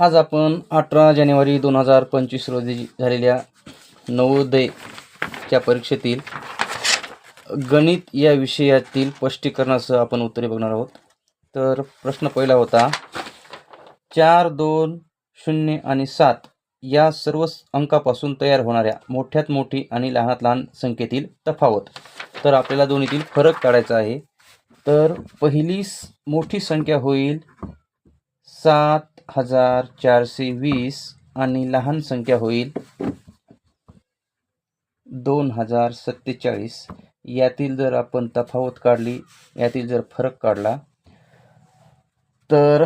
आज आपण अठरा जानेवारी दोन हजार पंचवीस रोजी झालेल्या नवोदयच्या परीक्षेतील गणित या विषयातील स्पष्टीकरणासह आपण उत्तरे बघणार आहोत. तर प्रश्न पहिला होता चार दोन शून्य आणि सात या सर्व अंकापासून तयार होणाऱ्या मोठ्यात मोठी आणि लहानात लहान संख्येतील तफावत. तर आपल्याला दोन्हीतील फरक काढायचा आहे. तर पहिली स- मोठी संख्या होईल सात हजार चारशे वीस आणि लहान संख्या होईल दोन हजार सत्तेचाळीस. यातील जर आपण तफावत काढली यातील जर फरक काढला तर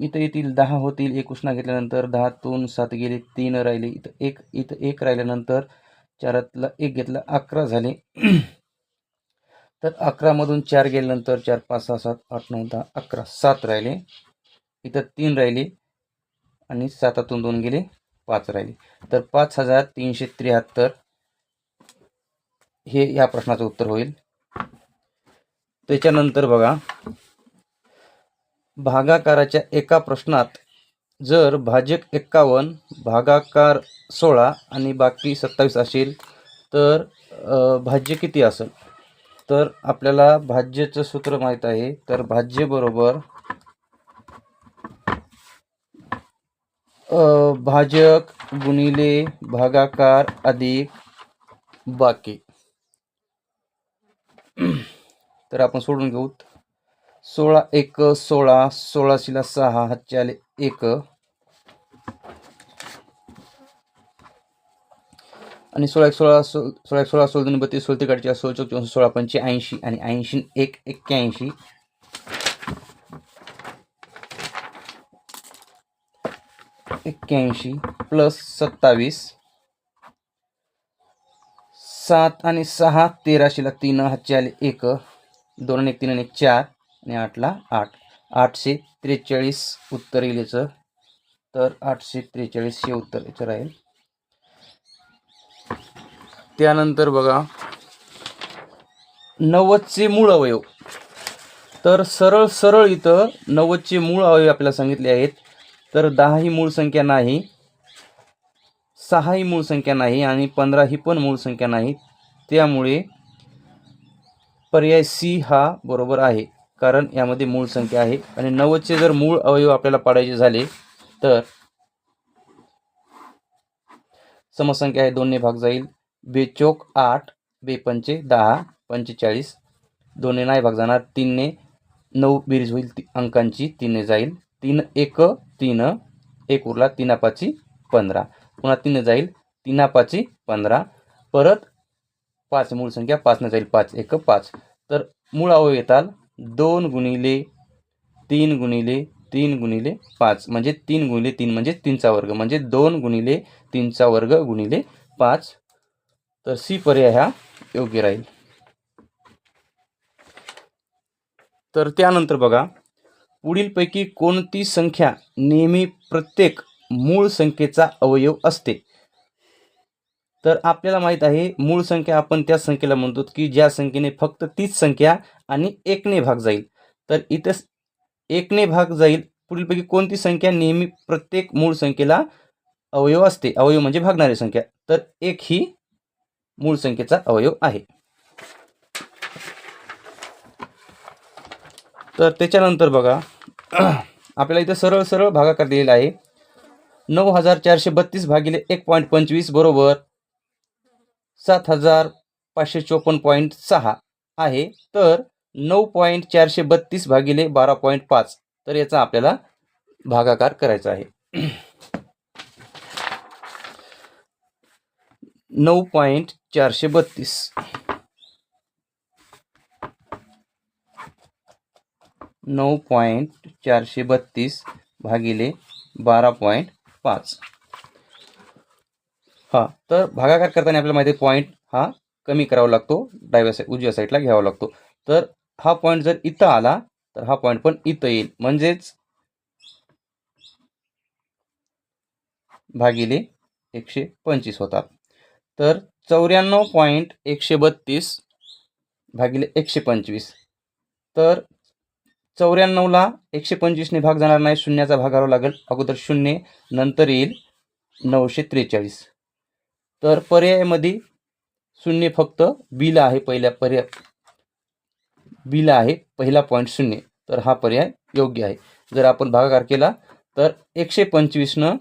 इथं येथील दहा होतील एक उष्णा घेतल्यानंतर दहातून सात गेले तीन राहिले इथं एक इथं एक राहिल्यानंतर चारातला एक घेतला अकरा झाले. तर अकरामधून चार गेल्यानंतर चार पाच सहा सात आठ नऊ दहा अकरा सात राहिले. इथं तीन राहिले आणि सातातून दोन गेले पाच राहिले. तर पाच हजार तीनशे त्र्याहत्तर हे या प्रश्नाचं उत्तर होईल. त्याच्यानंतर बघा भागाकाराच्या एका प्रश्नात जर भाजक एक्कावन्न भागाकार सोळा आणि बाकी सत्तावीस असेल तर भाज्य किती असेल? तर आपल्याला भाज्यचं सूत्र माहीत आहे तर भाज्य बरोबर भाजक गुणिले भागाकार अधिक बाकी. तर आपण सोडून घेऊ. सोळा एक सोळा सोळाशीला सहा हातचे आले एक. आणि सोळा एक सोळा सो सोळा एक सोळा सोळा दोन बत्तीस सोळा तिकडच्या सोळा चौक सोळा पंचे ऐंशी आणि ऐंशी एक एक्क्याऐंशी. एक्क्याऐंशी प्लस सत्तावीस. सात आणि सहा तेराशेला तीन हातचे आले एक. दोन आणि एक तीन आणि एक चार आणि आठला आठ. आठशे त्रेचाळीस उत्तर येईल याचं. तर आठशे त्रेचाळीस हे उत्तर याचं राहील. त्यानंतर बघा. नव्वदचे मूळ अवयव. तर सरळ सरळ इथं नव्वदचे मूळ अवयव आपल्याला सांगितले आहेत. तर दहा ही मूळ संख्या नाही सहा ही मूळ संख्या नाही आणि पंधरा ही पण मूळ संख्या नाही. त्यामुळे पर्याय सी हा बरोबर आहे कारण यामध्ये मूळ संख्या आहे. आणि नव्वदचे जर मूळ अवयव आपल्याला पाडायचे झाले तर समसंख्या आहे दोनने भाग जाईल. बेचोक आठ बेपंचे दहा पंचेचाळीस दोनने नाही भाग जाणार तीनने नऊ बेरीज होईल ती अंकांची तीनने जाईल. तीन एक तीन एक उरला तीना पाची पंधरा. पुन्हा तीन जाईल तीना पाची पंधरा. परत पाच मूळ संख्या पाचनं जाईल पाच एक पाच. तर मूळ अवयव येताल दोन गुणिले तीन गुणिले तीन गुणिले पाच. म्हणजे तीन गुणिले तीन म्हणजे तीनचा वर्ग. म्हणजे दोन गुणिले तीनचा वर्ग गुणिले पाच. तर सी पर्याय हा योग्य राहील. तर त्यानंतर बघा पुढीलपैकी कोणती संख्या नेहमी प्रत्येक मूळ संख्येचा अवयव असते? तर आपल्याला माहीत आहे मूळ संख्या आपण त्या संख्येला म्हणतो की ज्या संख्येने फक्त तीच संख्या आणि एकने भाग जाईल. तर इथं एकने भाग जाईल पुढीलपैकी कोणती संख्या नेहमी प्रत्येक मूळ संख्येला अवयव असते? अवयव म्हणजे भागणारी संख्या. तर एक ही मूळ संख्येचा अवयव आहे. तर त्याच्यानंतर बघा आपल्याला इथं सरळ सरळ भागाकार दिलेला आहे. नऊ हजार चारशे बत्तीस भागिले एक पॉईंट पंचवीस बरोबर सात हजार पाचशे चोपन्न पॉईंट सहा आहे. तर नऊ पॉईंट चारशे बत्तीस भागिले बारा पॉईंट पाच. तर याचा आपल्याला भागाकार करायचा आहे. नऊ पॉईंट चारशे बत्तीस. नऊ पॉईंट चारशे बत्तीस भागिले बारा पॉईंट पाच. हां तर भागाकार करताना आपल्याला माहिती आहे पॉईंट हा कमी करावा लागतो डाव्या साईड उजव्या साईडला घ्यावा लागतो. तर हा पॉईंट जर इथं आला तर हा पॉईंट पण इथं येईल. म्हणजेच भागिले एकशे पंचवीस होतात. तर चौऱ्याण्णव पॉईंट एकशे बत्तीस भागिले एकशे पंचवीस. तर चौऱ्याण्णवला एकशे पंचवीसने भाग जाणार नाही शून्याचा भाग लागेल. अगोदर शून्य नंतर येईल नऊशे त्रेचाळीस. तर पर्यायामध्ये शून्य फक्त बीला आहे पहिल्या पर्याय बीला आहे पहिला पॉईंट शून्य. तर हा पर्याय योग्य आहे. जर आपण भागाकार केला तर एकशे पंचवीसनं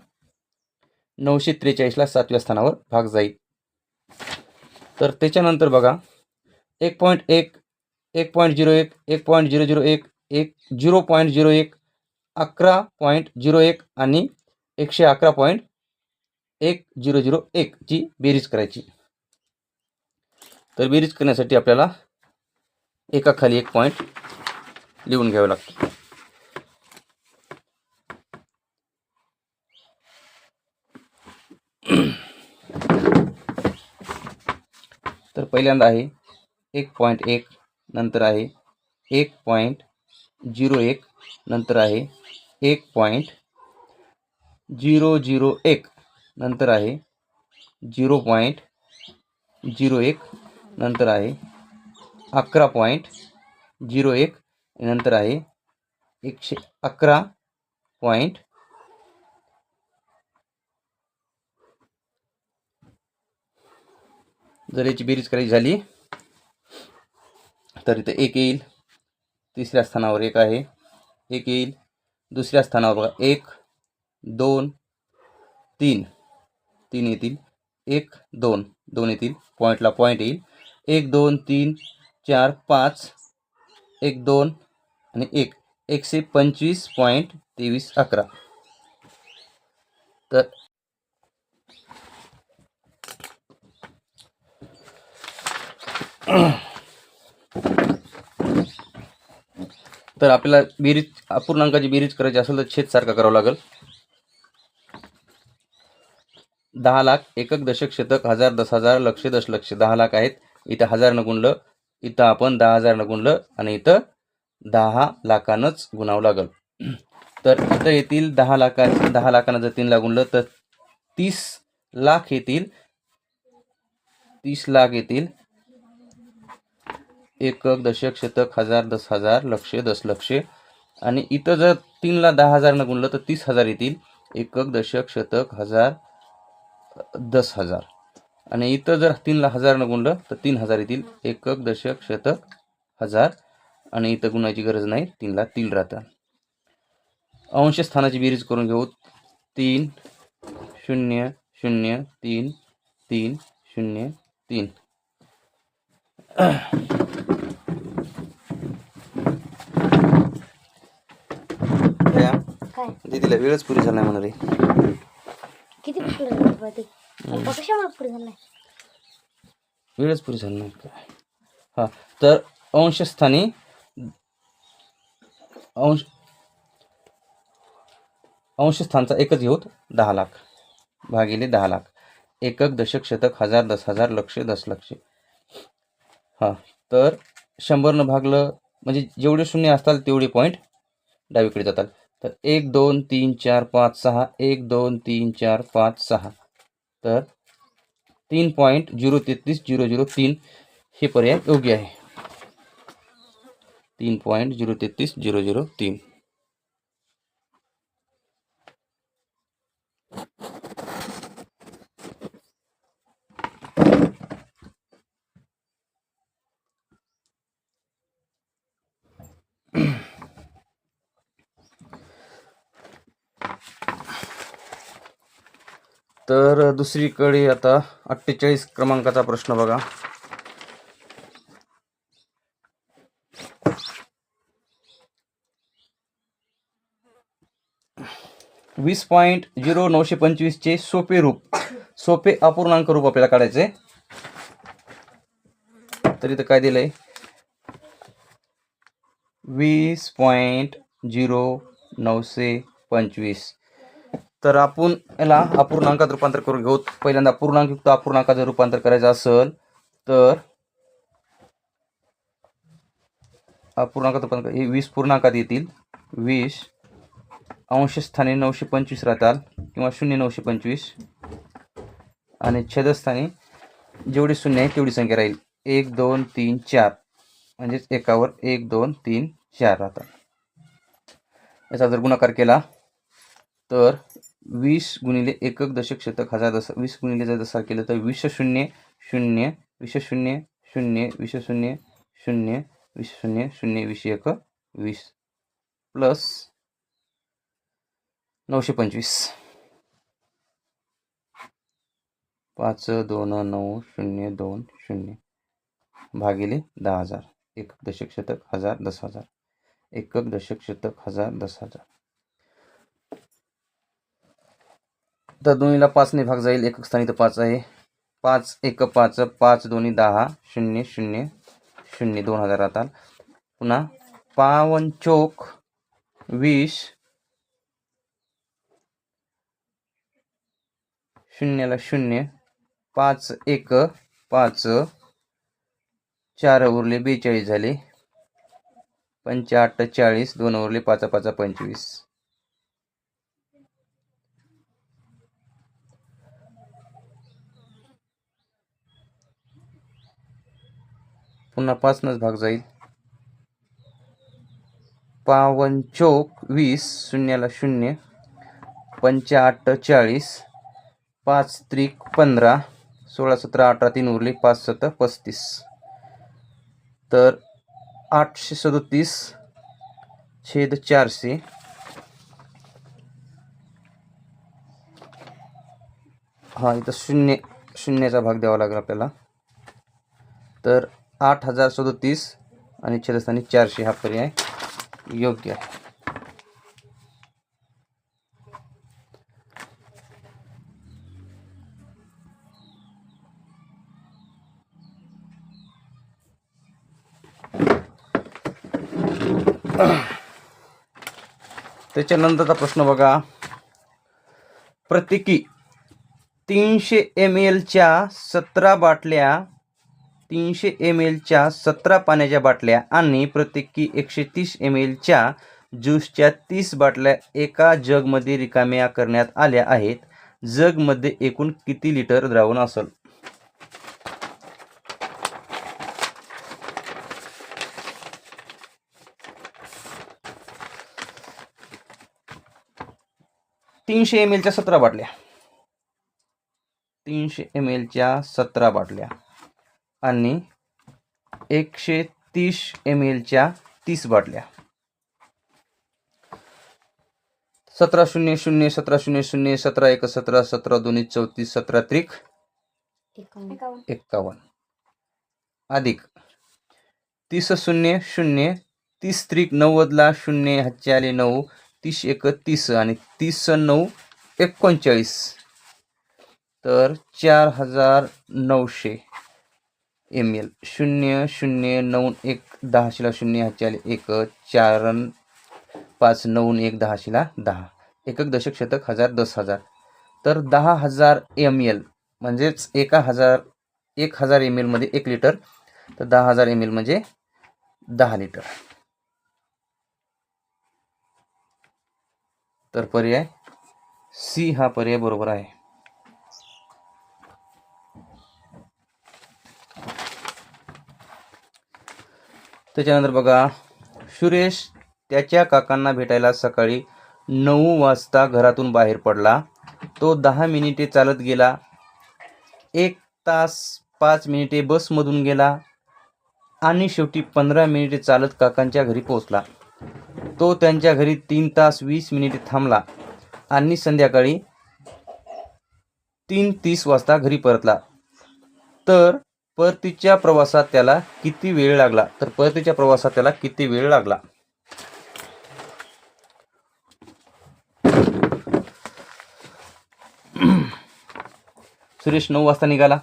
नऊशे त्रेचाळीसला सातव्या स्थानावर भाग जाईल. तर त्याच्यानंतर बघा एक पॉईंट एक एक पॉईंट झिरो एक एक पॉईंट झिरो झिरो एक एक झिरो पॉईंट झिरो एक अकरा पॉईंट झिरो एक आणि एकशे अकरा पॉईंट एक झिरो झिरो एकची बेरीज करायची. तर बेरीज करण्यासाठी आपल्याला एकाखाली एक पॉईंट लिहून घ्यावं लागतं. तर पहिल्यांदा आहे एक पॉईंट एक नंतर आहे एक पॉईंट झिरो एक नंतर आहे एक पॉईंट झिरो झिरो एक नंतर आहे झिरो पॉईंट झिरो एक नंतर आहे अकरा पॉईंट झिरो एक नंतर आहे एकशे अकरा पॉईंट जर याची बेरीज करायची झाली तर इथं एक येईल. तिसऱ्या स्थानावर एक आहे. एक येईल. दुसऱ्या स्थानावर बघा. एक दोन तीन. तीन येतील. एक दोन. दोन येतील. पॉईंटला पॉईंट येईल. एक दोन तीन चार पाच. एक दोन आणि एक. एकशे पंचवीस पॉईंट तेवीस अकरा. तर तर आपल्याला बेरीज अपूर्णांकाची बेरीज करायची असेल तर छेदसारखा करावं लागेल. दहा लाख एकक दशक शतक हजार दस हजार लक्ष दशलक्ष. दहा लाख आहेत. इथं हजारनं गुणलं इथं आपण दहा हजारनं गुणलं आणि इथं दहा लाखानंच गुणावं लागल. तर इथं येतील दहा लाखा दहा लाखानं जर तीनला गुणलं तर तीस लाख येतील. तीस लाख येतील. एकक दशक शतक हजार दस हजार लक्ष दशलक्ष आणि इथं जर तीनला दहा हजारनं गुणलं तर तीस हजार येतील. एकक दशक शतक हजार दस हजार. आणि इथं जर तीनला हजारनं गुणलं तर तीन हजार येतील. एकक दशक शतक हजार. आणि इथं गुणायची गरज नाही तीनला तीन राहतं. अंश स्थानाची बेरीज करून घेऊ. तीन शून्य शून्य तीन तीन शून्य तीन त्या काय दीदीला वेळच पुरी झाला म्हणा रे. किती पुढे झालं कशामुळे वेळच पुरी झाली नाही हां तर अंशस्थानी अंश अंशस्थानचा एकच घेऊत दहा लाख. भागिले दहा लाख. एकक दशक शतक हजार दस हजार लक्ष दशलक्ष हां तर शंभरनं भागलं म्हणजे जेवढे शून्य असतात तेवढे पॉईंट डावीकडे जातात तर एक दोन तीन चार पाच सहा. एक दोन तीन चार पाच सहा. तर तीन पॉईंट झिरो तेहतीस झिरो झिरो तीन हे पर्याय योग्य आहे. तीन पॉईंट झिरो तेहतीस झिरो झिरो तीन. तर दुसरीकडे आता अठ्ठेचाळीस क्रमांकाचा प्रश्न बघा. वीस पॉईंट झिरो नऊशे पंचवीसचे सोपे रूप सोपे अपूर्णांक रूप आपल्याला काढायचे. तर इथं काय दिलंय? वीस पॉईंट झिरो नऊशे पंचवीस. तर आपण याला अपूर्णांकात रूपांतर करून घेऊ. पहिल्यांदा पूर्णांकयुक्त अपूर्णांकात जर रूपांतर करायचं असेल तर अपूर्णांकात रूपांतर हे वीस पूर्णांकात येतील. वीस अंशस्थानी नऊशे पंचवीस राहतात किंवा शून्य नऊशे पंचवीस. आणि छेदस्थानी जेवढी शून्य आहे तेवढी संख्या राहील. एक दोन तीन चार. म्हणजेच एकावर एक दोन तीन चार राहतात. याचा जर गुणाकार केला तर वीस गुणिले एकक दशक शतक हजार दस वीस गुणिले जर दसा केलं तर वीस शून्य शून्य वीस शून्य शून्य वीस शून्य शून्य वीस शून्य शून्य वीस एक वीस प्लस नऊशे पंचवीस. पाच दोन नऊ शून्य दोन शून्य भागिले दहा हजार. एकक दशक शतक हजार दस हजार. एकक दशक शतक हजार दस हजार. तर दोन्हीला पाचने भाग जाईल. एकक स्थानी तर पाच आहे. पाच एक पाच पाच दोन्ही दहा शून्य शून्य शून्य दोन हजार राहतात पुन्हा पावन चोक वीस शून्याला शून्य पाच एक पाच चार उरले बेचाळीस झाले. पंचाठ चाळीस दोन उरले पाच पाच पंचवीस. पुन्हा पाचनच भाग जाईल. पावन चौक वीस शून्याला शून्य पंचाठ चाळीस पाच त्रिक पंधरा सोळा सतरा अठरा तीन उरले पाच सत पस्तीस. तर आठशे सदतीस छेद चारशे. हा इथं शून्य शून्याचा भाग द्यावा लागेल आपल्याला. तर आठ हजार सदोतीस आणि छेदस्थानी चारशे हा पर्याय योग्य आहे. त्याच्यानंतरचा प्रश्न बघा. प्रत्येकी तीनशे एम एलच्या सतरा बाटल्या तीनशे एम एलच्या सतरा पाण्याच्या बाटल्या आणि प्रत्येकी एकशे तीस एम एलच्या ज्यूसच्या तीस बाटल्या एका जगमध्ये रिकाम्या करण्यात आल्या आहेत. जगमध्ये एकूण किती लिटर द्रावण असेल? तीनशे एम एलच्या सतरा बाटल्या. तीनशे एम एलच्या सतरा बाटल्या. आणि एकशे तीस एम एलच्या तीस बाटल्या. सतरा शून्य शून्य सतरा शून्य शून्य सतरा एक सतरा सतरा दोन्ही चौतीस सतरा त्रिक एक्कावन्न अधिक. तीस शून्य शून्य तीस त्रिक नव्वदला शून्य आले नऊ तीस एक तीस आणि तीस नऊ एकोणचाळीस. तर चार हजार नऊशे. एम एल शून्य शून्य नऊ एक दहाशेला शून्य हातचे एक चार पाच नऊ एक दहाशेला दहा. एकक दशक शतक हजार दस हजार. तर दहा हजार एम एल म्हणजेच एका हजार एक हजार एम एलमध्ये एक लिटर तर दहा हजार एम एल म्हणजे दहा लिटर. तर पर्याय सी हा पर्याय बरोबर आहे. त्याच्यानंतर बघा सुरेश त्याच्या काकांना भेटायला सकाळी नऊ वाजता घरातून बाहेर पडला. तो दहा मिनिटे चालत गेला. एक तास पाच मिनिटे बसमधून गेला आणि शेवटी पंधरा मिनिटे चालत काकांच्या घरी पोहोचला. तो त्यांच्या घरी तीन तास वीस मिनिटे थांबला आणि संध्याकाळी तीन तीस वाजता घरी परतला. तर परतीच्या प्रवासात त्याला किती वेळ लागला? तर परतीच्या प्रवासात त्याला किती वेळ लागला? सुरेश नऊ वाजता निघाला.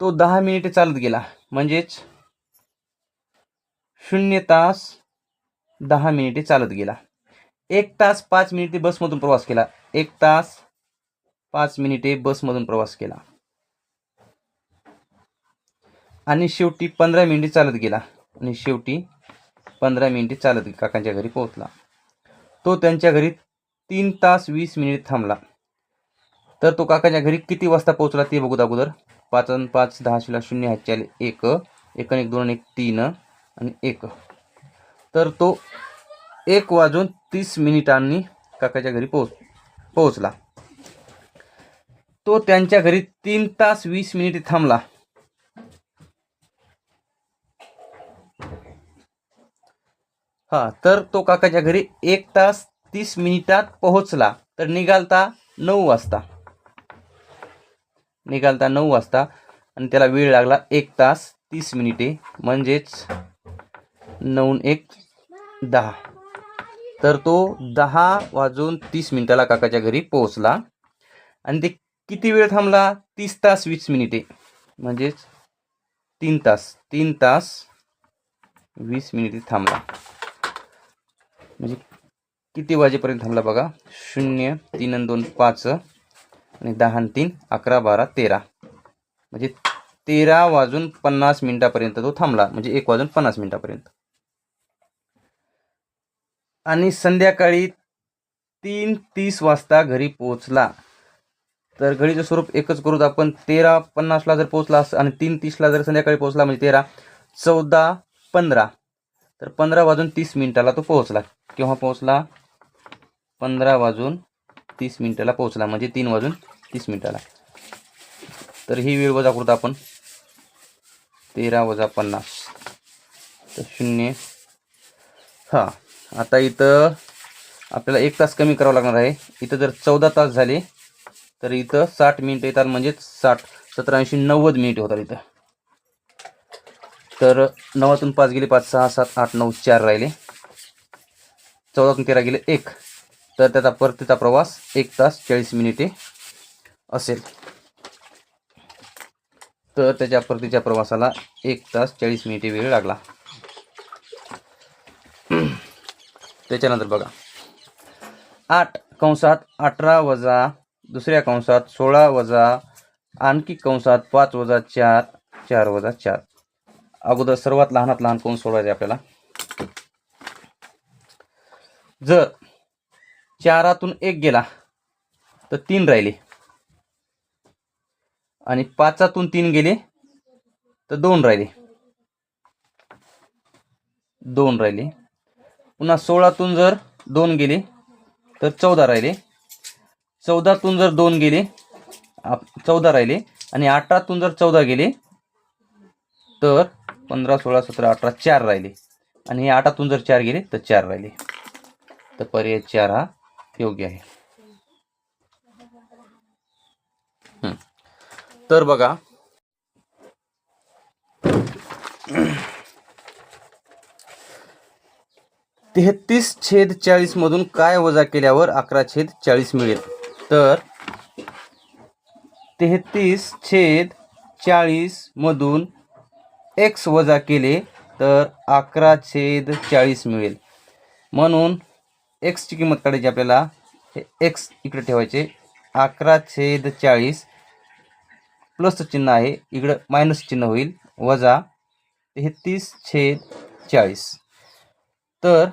तो दहा मिनिटे चालत गेला. म्हणजेच शून्य तास दहा मिनिटे चालत गेला. एक तास पाच मिनिटे बसमधून प्रवास केला. एक तास पाच मिनिटे बसमधून प्रवास केला. आणि शेवटी पंधरा मिनिटे चालत गेला. आणि शेवटी पंधरा मिनिटे चालत काकांच्या घरी पोहोचला. तो त्यांच्या घरी तीन तास वीस मिनिट थांबला. तर तो काकाच्या घरी किती वाजता पोहोचला ते बघू अगोदर पाच अन पाच दहा शिला शून्य हातचे आले एक. एक आणि एक दोन आणि एक तीन आणि एक. तर तो एक वाजून तीस मिनिटांनी काकाच्या घरी पोहोच पोहोचला. तो त्यांच्या घरी तीन तास वीस मिनिटे थांबला. हा तर तो काकाच्या घरी एक तास तीस मिनिटात पोहोचला. तर निघालता नऊ वाजता. निघालता नऊ वाजता आणि त्याला वेळ लागला एक तास तीस मिनिटे म्हणजेच नऊ एक दहा. तर तो दहा वाजून तीस मिनिटाला काकाच्या घरी पोहोचला. आणि ते किती वेळ थांबला? तीस तास वीस मिनिटे. म्हणजेच तीन तास. तीन तास वीस मिनिटे थांबला. म्हणजे किती वाजेपर्यंत थांबला बघा? शून्य तीन आणि दोन पाच आणि दहा आणि तीन अकरा बारा तेरा. म्हणजे तेरा वाजून पन्नास मिनिटापर्यंत तो थांबला. म्हणजे एक वाजून पन्नास मिनिटापर्यंत. आणि संध्याकाळी तीन तीस वाजता घरी पोहोचला. तर घडीचं स्वरूप एकच करूत आपण तेरा पन्नासला जर पोहोचला असं आणि तीन तीसला जर संध्याकाळी पोहोचला म्हणजे तेरा चौदा पंधरा. तर पंधरा वाजून तीस मिनिटाला तो पोहोचला. केव्हा पोहोचला? पंधरा वाजून तीस मिनिटाला पोहोचला. म्हणजे तीन वाजून तीस मिनिटाला. तर ही वेळ वजा करतो आपण. तेरा वजा पन्नास. तर शून्य. हां. आता इथं आपल्याला एक तास कमी करावं लागणार आहे. इथं जर चौदा तास झाले तर इथं साठ मिनिटं येतात म्हणजेच साठ सतरा ऐंशी नव्वद मिनिट होतात इथं. तर नवातून पाच गेले पाच सहा सात आठ नऊ चार राहिले. चौदातून तेरा गेले एक. तर त्याचा परतीचा प्रवास एक तास चाळीस मिनिटे असेल. तर त्याच्या परतीच्या प्रवासाला एक तास चाळीस मिनिटे वेळ लागला. त्याच्यानंतर बघा. आठ कंसात अठरा वजा दुसऱ्या कंसात सोळा वजा आणखी कंसात पाच वजा चार चार वजा चार. अगोदर सर्वात लहानात लहान कंस सोडवायचे आपल्याला? जर चारातून एक गेला तर तीन राहिले. आणि पाचातून तीन गेले तर दोन राहिले. दोन राहिले. पुन्हा सोळातून जर दोन गेले तर चौदा राहिले. चौदातून जर दोन गेले चौदा राहिले आणि अठरातून जर चौदा गेले तर पंधरा सोळा सतरा अठरा चार राहिले. आणि हे आठातून जर चार गेले तर चार राहिले. तर पर्याय चार हा योग्य आहे. तर बघा. तेहतीस छेद चाळीस मधून काय वजा केल्यावर अकरा छेद चाळीस मिळेल? तर तेहतीस छेद चाळीसमधून एक्स वजा केले तर अकरा छेद चाळीस मिळेल. म्हणून एक्सची किंमत काढायची आपल्याला. हे एक्स इकडे ठेवायचे. अकरा छेद चाळीस प्लसचं चिन्ह आहे. इकडं मायनस चिन्ह होईल. वजा तेहतीस छेद चाळीस. तर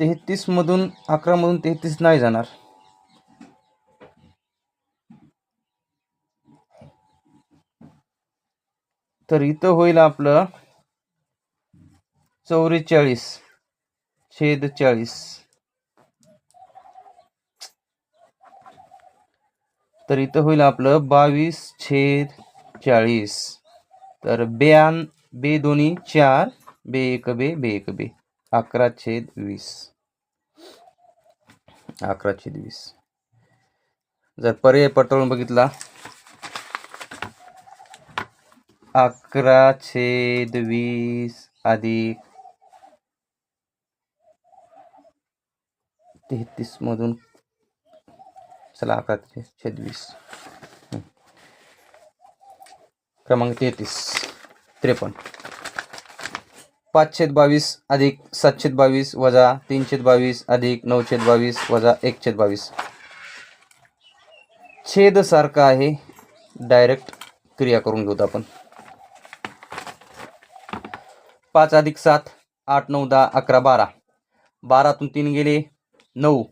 तेहतीसमधून अकरामधून तेहतीस नाही जाणार. तर इथं होईल आपलं चौवेचाळीस छेद चाळीस. तर इथं होईल आपलं बावीस छेद चाळीस. तर ब्यान बे दोन्ही चार बे एक बे बे एक बे. अकरा छेद वीस. अकरा छेद वीस. जर पर्याय पडताळून बघितला. अकरा छेद वीस अधिक तेहतीस मधून चला अकरा छेद वीस. क्रमांक तेहतीस. त्रेपन्न. पाच छेद बावीस अधिक सातशेद बावीस वजा तीन बावीस अधिक नऊ छेद बावीस वजा एक छेद बावीस. छेद सारखा आहे. डायरेक्ट क्रिया करून घेऊत आपण. पाच अधिक सात आठ नऊ दहा अकरा बारा. बारातून तीन गेले नऊ.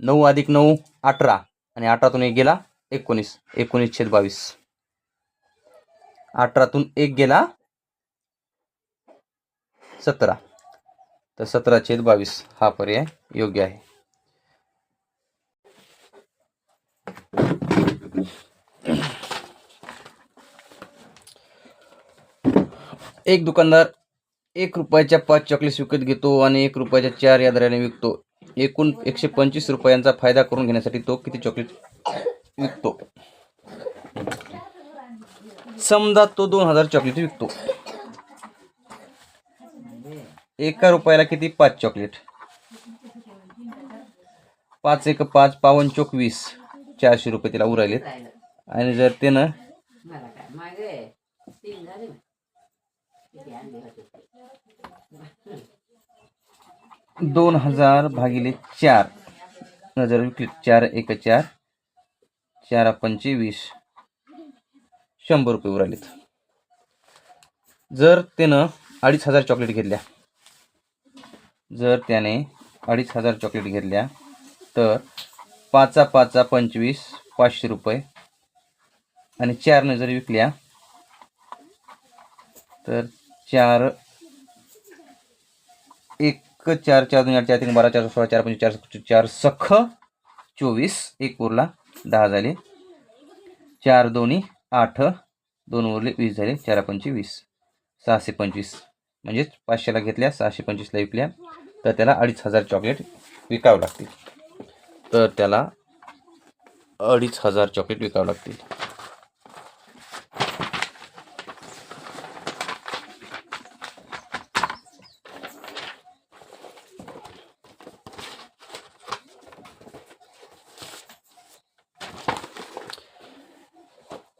नऊ अधिक नऊ अठरा. आणि अठरातून एक गेला एकोणीस. एकोणीस छेद बावीस. अठरातून एक गेला सतरा. तर सतरा छेद बावीस हा पर्याय योग्य आहे. एक दुकानदार एक रुपयाच्या पाच चॉकलेट्स विकत घेतो आणि एक रुपयाच्या चार या दराने विकतो. एकूण एकशे पंचवीस रुपयांचा फायदा करून घेण्यासाठी तो किती चॉकलेट विकतो? समजा तो दोन हजार चॉकलेट विकतो. एका रुपयाला किती? पाच चॉकलेट पाच एक पाच पावन चोक वीस. चारशे रुपये तिला उरायलेत आणि जर त्यानं ना. दोन हजार भागिले चार. नजर विकली चार एक चार. चार पंचवीस शंभर रुपये उरालेत. जर त्यानं अडीच हजार चॉकलेट घेतल्या. जर त्याने अडीच हजार चॉकलेट घेतल्या तर पाचा पाचा पंचवीस पाचशे रुपये. आणि चारनं जर विकल्या तर चार एक चार चार दोन आठ चार तीन बारा चार सोळा चार पंचवीस चार चार सख चोवीस एक उरला दहा झाले. चार दोन्ही आठ दोन उरले वीस झाले चार पंचवीस सहाशे पंचवीस. म्हणजेच पाचशेला घेतल्या सहाशे पंचवीसला विकल्या. तर त्याला अडीच हजार चॉकलेट विकावं लागतील. तर त्याला अडीच हजार चॉकलेट विकावं लागतील.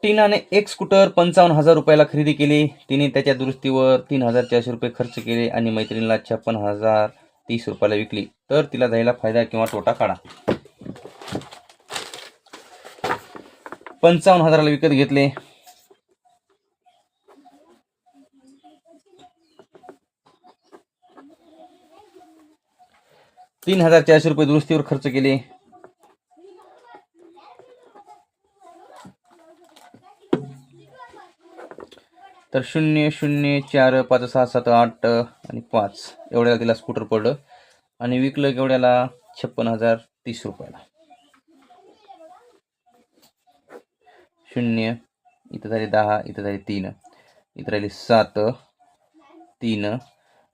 टीनाने एक स्कूटर पंचावन्न हजार रुपयाला खरेदी केली. तिने त्याच्या दुरुस्तीवर तीन हजार चारशे रुपये खर्च केले आणि मैत्रिणीला छप्पन हजार तीस रुपयाला विकली. तर तिला द्यायला फायदा किंवा तोटा काढा. पंचावन्न हजाराला विकत घेतले. तीन हजार चारशे रुपये दुरुस्तीवर खर्च केले. तर शून्य शून्य चार पाच सहा सात आठ आणि पाच. एवढ्याला तिला स्कूटर पडलं. आणि विकलं केवढ्याला? छप्पन हजार तीस रुपयाला. शून्य इथं झाले दहा इथं झाले तीन इथं राहिले सात तीन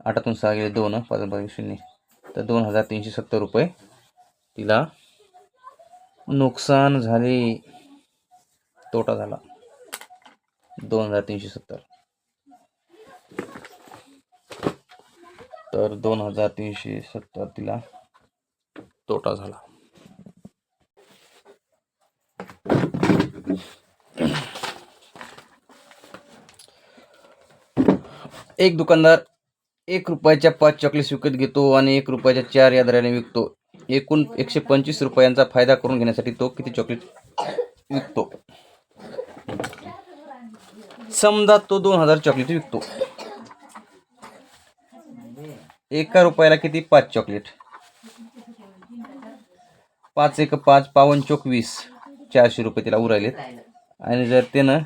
आठातून सहा गेले दोन पाच पाच शून्य. तर दोन हजार तीनशे सत्तर रुपये तिला नुकसान झाले. तोटा झाला. दोन हजार तीनशे सत्तर. तर दोन हजार तीनशे सत्तर तिला तोटा झाला. एक दुकानदार एक रुपयाच्या पाच चॉकलेट्स विकत घेतो आणि एक रुपयाच्या चार या दराने विकतो. एकूण एकशे पंचवीस रुपयांचा फायदा करून घेण्यासाठी तो किती चॉकलेट विकतो? समजा तो दोन हजार चॉकलेट विकतो. एका रुपयाला किती? पाच चॉकलेट पाच एक पाच पावन चोक वीस. चारशे रुपये तिला उरायलेत. आणि जर त्यानं?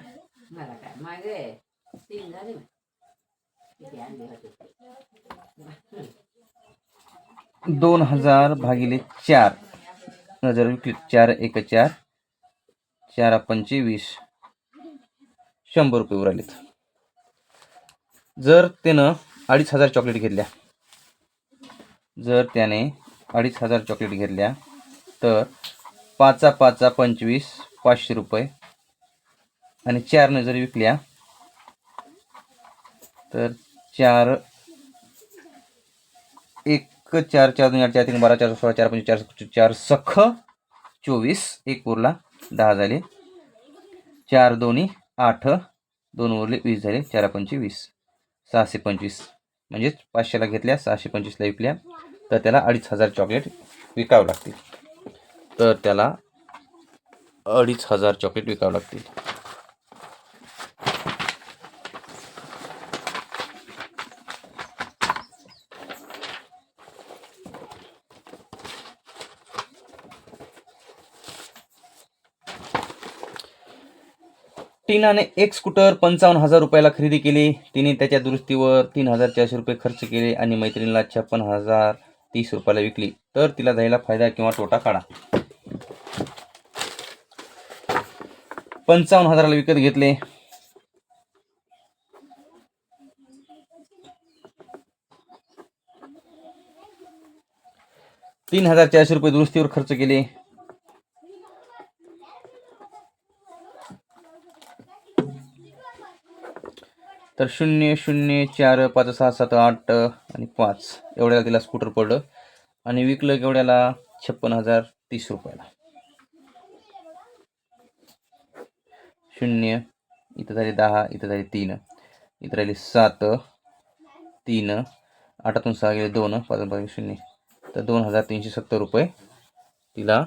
दोन हजार भागिले चार. नजर विकली. चार एक चार. चार पंचवीस. शंभर रुपये उरालेत जर त्यानं अडीच हजार चॉकलेट घेतल्या जर त्याने अडीच हजार चॉकलेट घेतल्या तर पाचा पाचा पंचवीस पाचशे रुपये आणि चारनं जर विकल्या तर चार एक चार चार दोन आठ चार तीन बारा चार सोळा चार पंचवीस चार चार सख चोवीस एक उरला दहा झाले. चार दोन्ही आठ दोन उरले वीस झाले चार पंचवीस सहाशे पंचवीस. म्हणजेच पाचशेला घेतल्या सहाशे पंचवीसला विकल्या. तर त्याला अडीच हजार चॉकलेट विकावं लागतील. तर त्याला अडीच हजार चॉकलेट विकावं लागतील. टीनाने एक स्कूटर पंचावन्न हजार रुपयाला खरेदी केली. तिने त्याच्या दुरुस्तीवर तीन हजार चारशे रुपये खर्च केले आणि मैत्रिणीला छप्पन हजार तीस रुपयाला विकली. तर तिला जायला फायदा किंवा तोटा काढा. पंचावन्न हजाराला विकत घेतले. तीन हजार चारशे रुपये दुरुस्तीवर खर्च केले. तर शून्य शून्य चार पाच सहा सात आठ आणि पाच. एवढ्याला तिला स्कूटर पडलं. आणि विकलं केवढ्याला? छप्पन हजार तीस रुपयाला. शून्य इथं झाले दहा इथं झाले तीन. इथं राहिले सात तीन. आठातून सहा गेले दोन पाच पाच शून्य. तर दोन हजार तीनशे सत्तर रुपये तिला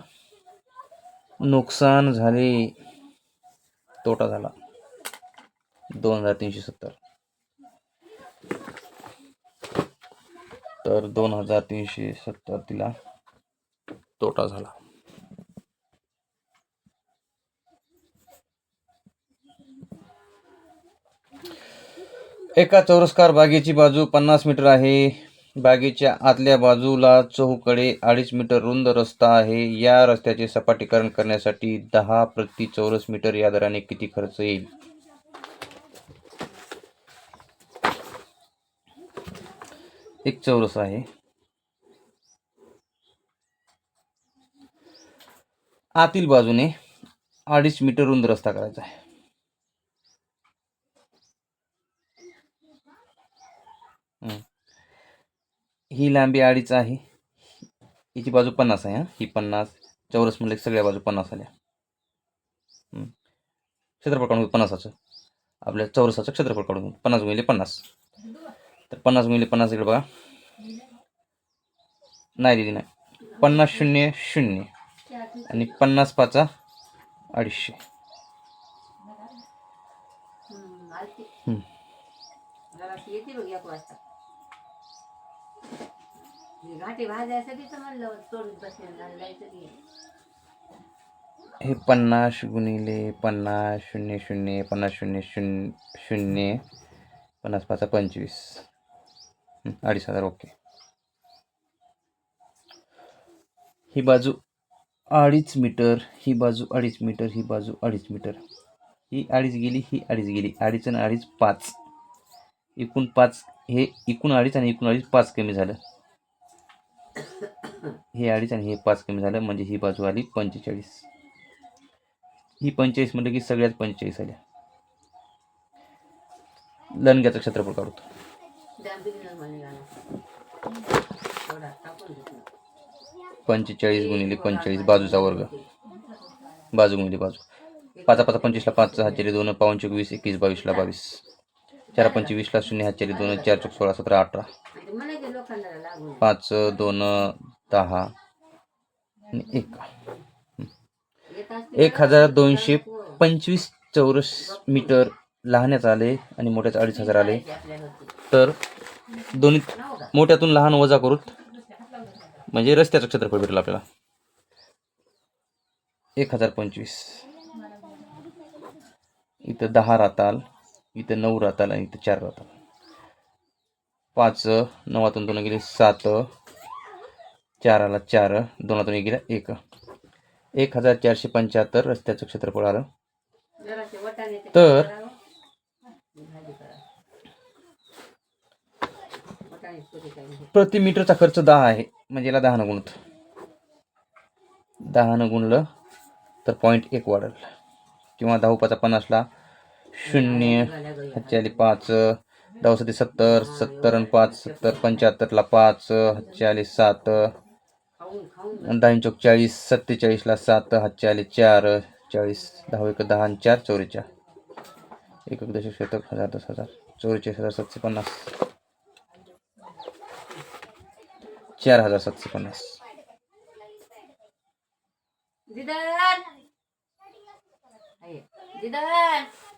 नुकसान झाले. तोटा झाला. दोन हजार तीनशे सत्तर. तर दोन हजार तीनशे सत्तर तिला तोटा झाला. एका चौरस्कार बागेची बाजू पन्नास मीटर आहे. बागेच्या आतल्या बाजूला चहूकडे अडीच मीटर रुंद रस्ता आहे. या रस्त्याचे सपाटीकरण करण्यासाठी दहा प्रति चौरस मीटर या दराने किती खर्च येईल? एक चौरस आहे. आतील बाजूने अडीच मीटर रुंद रस्ता करायचा आहे. ही लांबी अडीच आहे. हिची बाजू पन्नास आहे हा. ही पन्नास. चौरस म्हणले सगळ्या बाजू पन्नास आल्या. क्षेत्रफळ काढून पन्नासाचं. आपल्या चौरसाचं क्षेत्रफळ काढून पन्नास गुणिले पन्नास. तर पन्नास गुणिले पन्नास इकडे बघा. नाही दिली नाही. पन्नास शून्य शून्य. आणि पन्नास पाचा अडीचशे. हे पन्नास गुणिले पन्नास शून्य शून्य पन्नास शून्य शून्य शून्य पन्नास पाचा पंचवीस. अडीच हजार ओके. ही बाजू अडीच मीटर ही बाजू अडीच मीटर ही बाजू अडीच मीटर. ही अडीच गेली ही अडीच गेली. अडीच आणि अडीच पाच. एकूण पाच हे एकूण अडीच आणि एकूण अडीच पाच कमी झालं. हे अडीच आणि हे पाच कमी झालं म्हणजे ही बाजू आली पंचेचाळीस. ही पंचेचाळीस म्हटलं की सगळ्यात पंचेचाळीस आल्या. लणग्याचं क्षेत्रफळ काढतो पंचेचाळीस गुणिले पंचेचाळीस बाजूचा वर्ग. बाजू गुणिले बाजू. पाचा पाचा पंचवीसला पाच हजार दोन पावन चोक वीस एकवीस बावीसला बावीस. चार पंचवीसला शून्य हजार दोन चार चोक सोळा सतरा अठरा. पाच दोन दहा एक. एक हजार दोनशे पंचवीस चौरस मीटर लहान्याचं आले आणि मोठ्याचं अडीच हजार आले. तर दोन्ही मोठ्यातून लहान वजा करूत म्हणजे रस्त्याचं क्षेत्रफळ भेटलं आपल्याला. एक हजार पंचवीस. इथं दहा राहताल इथं नऊ राहताल आणि इथं चार राहताल. पाच नवातून दोन गेले सात. चाराला चार दोनातून एक गेला एक. एक हजार चारशे पंच्याहत्तर रस्त्याचं क्षेत्रफळ आलं. तर- प्रति मीटरचा खर्च दहा आहे. म्हणजे याला दहानं गुणत. दहानं गुणलं तर पॉईंट एक वाढल. किंवा दहा पाचा पन्नासला शून्य हातची पाच दहा सती सत्तर सत्तर आणि पाच सत्तर पंच्याहत्तरला पाच हातची सात दहा चौक चाळीस सत्तेचाळीसला सात हातची चार चाळीस दहा एक दहा आणि चार चौवेचाळ एक एक दशक शतक हजार दस हजार चौवेचाळीस हजार सातशे पन्नास. चार हजार सातशे पन्नास. दिदन आहे